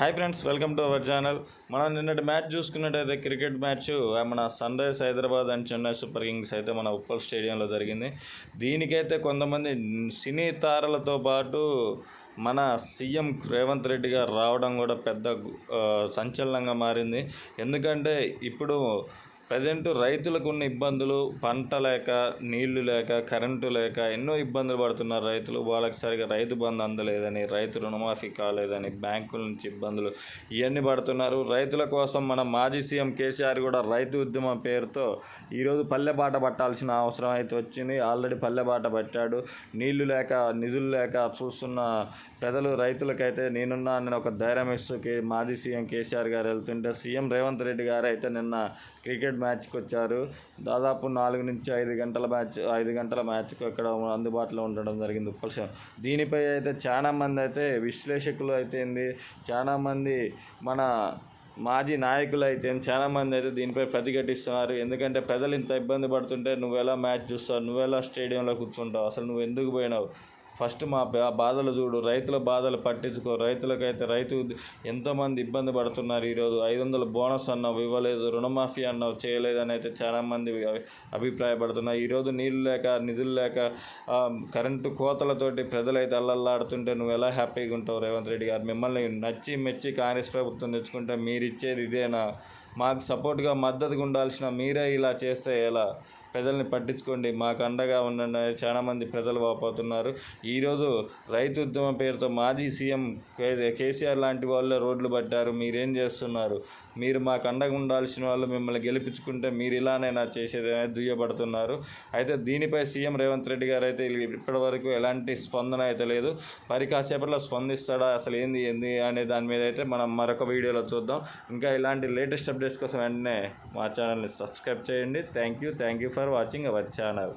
Hi friends welcome to our channel మనం నిన్నటి match చూసుకున్నట్టయితే క్రికెట్ మ్యాచ్ మన sunrise Hyderabad and Chennai super kings అయితే మన ఉప్పల్ స్టేడియంలో జరిగింది. దీనికైతే కొంతమంది సినీ తారలతో పాటు మన సీఎం రేవంత్ రెడ్డి గారు రావడం కూడా పెద్ద సంచలనంగా మారింది. ఎందుకంటే ఇప్పుడు ప్రజెంట్ రైతులకు ఉన్న ఇబ్బందులు పంట లేక నీళ్ళు లేక కరెంటు లేక ఎన్నో ఇబ్బందులు పడుతున్నారు రైతులు. వాళ్ళకి సరిగా రైతు బంధు అందలేదని రైతు రుణమాఫీ కాలేదని బ్యాంకుల నుంచి ఇబ్బందులు ఇవన్నీ పడుతున్నారు. రైతుల కోసం మన మాజీ సీఎం కేసీఆర్ కూడా రైతు ఉద్యమం పేరుతో ఈరోజు పల్లెబాట పట్టాల్సిన అవసరం అయితే వచ్చింది. ఆల్రెడీ పల్లెబాట పట్టాడు. నీళ్ళు లేక నిధులు లేక చూస్తున్న ప్రజలు రైతులకైతే నేనున్నా నేను ఒక ధైర్యం ఇస్తూ కే మాజీ సీఎం కేసీఆర్ గారు వెళ్తుంటే సీఎం రేవంత్ రెడ్డి గారు అయితే నిన్న క్రికెట్ మ్యాచ్కి వచ్చారు దాదాపు నాలుగు నుంచి ఐదు గంటల మ్యాచ్ ఐదు గంటల మ్యాచ్కు ఇక్కడ అందుబాటులో ఉండడం జరిగింది ఉప్పల్ దీనిపై అయితే చాలా మంది అయితే విశ్లేషకులు అయితే చాలామంది చాలా మంది మన మాజీ నాయకులు అయితే చాలా మంది అయితే దీనిపై ప్రతిఘటిస్తున్నారు. ఎందుకంటే ప్రజలు ఇంత ఇబ్బంది పడుతుంటే నువ్వు ఎలా మ్యాచ్ చూస్తావు నువ్వు ఎలా స్టేడియంలో కూర్చుంటావు అసలు నువ్వు ఎందుకు పోయినావు? ఫస్ట్ మా బాధలు చూడు. రైతుల బాధలు పట్టించుకో. రైతులకైతే రైతు ఎంతోమంది ఇబ్బంది పడుతున్నారు ఈరోజు. ఐదు వందల బోనస్ అన్నావు ఇవ్వలేదు. రుణమాఫీ అన్నావు చేయలేదని అయితే చాలామంది అభిప్రాయపడుతున్నారు. ఈరోజు నీళ్ళు లేక నిధులు లేక కరెంటు కోతలతోటి ప్రజలైతే అల్లల్లాడుతుంటే నువ్వు ఎలా హ్యాపీగా ఉంటావు రేవంత్ రెడ్డి గారు? మిమ్మల్ని నచ్చి మెచ్చి కాంగ్రెస్ ప్రభుత్వం తెచ్చుకుంటే మీరు ఇచ్చేది ఇదేనా? మాకు సపోర్ట్గా మద్దతుగా ఉండాల్సిన మీరే ఇలా చేస్తే ఎలా? ప్రజల్ని పట్టించుకోండి. మాకు అండగా ఉండండి. అని చాలామంది ప్రజలు వాపోతున్నారు. ఈరోజు రైతు ఉద్యమం పేరుతో మాజీ సీఎం కే- కేసీఆర్ లాంటి వాళ్ళే రోడ్లు పట్టారు. మీరేం చేస్తున్నారు? మీరు మాకు అండగా ఉండాల్సిన వాళ్ళు మిమ్మల్ని గెలిపించుకుంటే మీరు ఇలానైనా చేసేది అనేది దుయ్యబడుతున్నారు. అయితే దీనిపై సీఎం రేవంత్ రెడ్డి గారు అయితే ఇప్పటివరకు ఎలాంటి స్పందన అయితే లేదు. మరి కాసేపట్లో స్పందిస్తాడా? అసలు ఏంది ఏంది అనే దాని మీద అయితే మనం మరొక వీడియోలో చూద్దాం. ఇంకా ఇలాంటి లేటెస్ట్ అప్డేట్స్ కోసం వెంటనే మా ఛానల్ని సబ్స్క్రైబ్ చేయండి. Thank you thank you for watching our channel